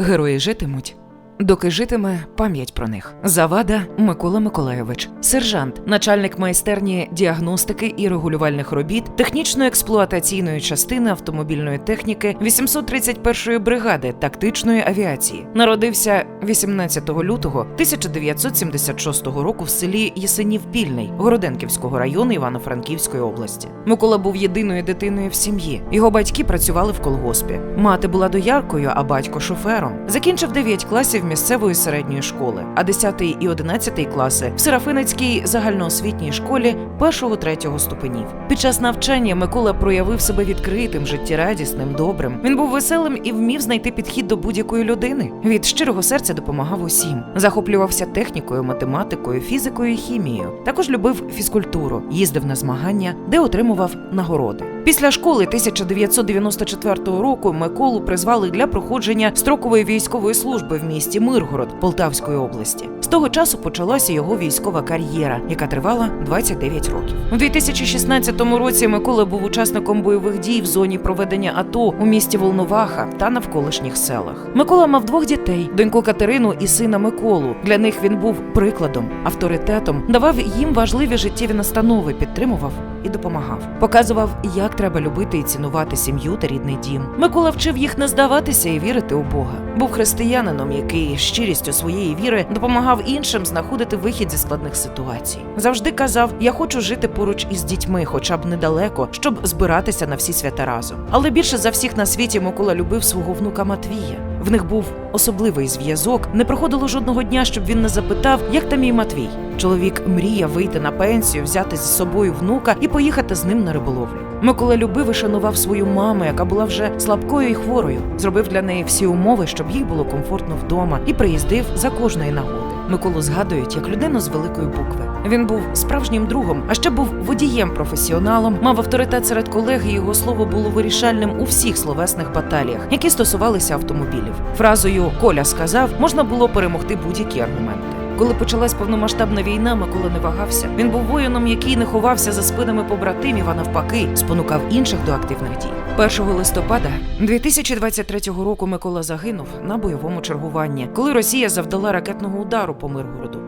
Герої житимуть. Доки житиме пам'ять про них. Завада Микола Миколайович, сержант, начальник майстерні діагностики і регулювальних робіт технічно-експлуатаційної частини автомобільної техніки 831-ї бригади тактичної авіації. Народився 18 лютого 1976 року в селі Єсенів Пільний Городенківського району Івано-Франківської області. Микола був єдиною дитиною в сім'ї. Його батьки працювали в колгоспі. Мати була дояркою, а батько шофером. Закінчив 9 класів місцевої середньої школи, а 10 і 11 класи в Серафинецькій загальноосвітній школі 1-3 ступенів. Під час навчання Микола проявив себе відкритим, життєрадісним, добрим. Він був веселим і вмів знайти підхід до будь-якої людини. Від щирого серця допомагав усім. Захоплювався технікою, математикою, фізикою і хімією. Також любив фізкультуру, їздив на змагання, де отримував нагороди. Після школи 1994 року Миколу призвали для проходження строкової військової служби в місті Миргород Полтавської області. З того часу почалася його військова кар'єра, яка тривала 29 років. У 2016 році Микола був учасником бойових дій в зоні проведення АТО у місті Волноваха та навколишніх селах. Микола мав двох дітей: доньку Катерину і сина Миколу. Для них він був прикладом, авторитетом, давав їм важливі життєві настанови, підтримував і допомагав. Показував, як треба любити і цінувати сім'ю та рідний дім. Микола вчив їх не здаватися і вірити у Бога. Був християнином, який щирістю своєї віри допомагав іншим знаходити вихід зі складних ситуацій. Завжди казав: Я хочу жити поруч із дітьми, хоча б недалеко, щоб збиратися на всі свята разом. Але більше за всіх на світі Микола любив свого внука Матвія. В них був особливий зв'язок. Не проходило жодного дня, щоб він не запитав, як там мій Матвій. Чоловік мріяв вийти на пенсію, взяти з собою внука і поїхати з ним на риболовлю. Микола любив і шанував свою маму, яка була вже слабкою і хворою. Зробив для неї всі умови, щоб їй було комфортно вдома, і приїздив за кожної нагоди. Миколу згадують як людину з великої букви. Він був справжнім другом, а ще був водієм-професіоналом, мав авторитет серед колег, і його слово було вирішальним у всіх словесних баталіях, які стосувалися автомобілів. Фразою Коля сказав можна було перемогти будь-які аргументи. Коли почалась повномасштабна війна, Микола не вагався. Він був воїном, який не ховався за спинами побратимів, а навпаки, спонукав інших до активних дій. 1 листопада 2023 року Микола загинув на бойовому чергуванні, коли Росія завдала ракетного удару по Миргороду.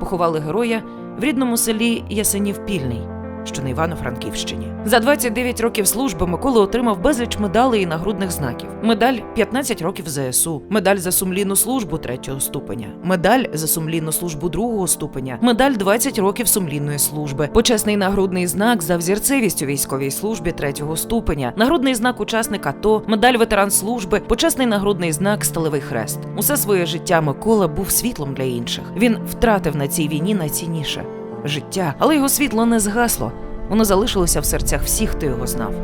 Поховали героя в рідному селі Ясенів Пільний, що на Івано-Франківщині. За 29 років служби Микола отримав безліч медалей і нагрудних знаків. Медаль 15 років ЗСУ, медаль за сумлінну службу третього ступеня, медаль за сумлінну службу другого ступеня, медаль 20 років сумлінної служби, почесний нагрудний знак за взірцевість у військовій службі третього ступеня, нагрудний знак учасника АТО, медаль ветеран служби, почесний нагрудний знак Сталевий хрест. Усе своє життя Микола був світлом для інших. Він втратив на цій війні найцінніше життя, але його світло не згасло. Воно залишилося в серцях всіх, хто його знав.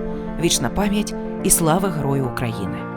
Вічна пам'ять і слава Герою України.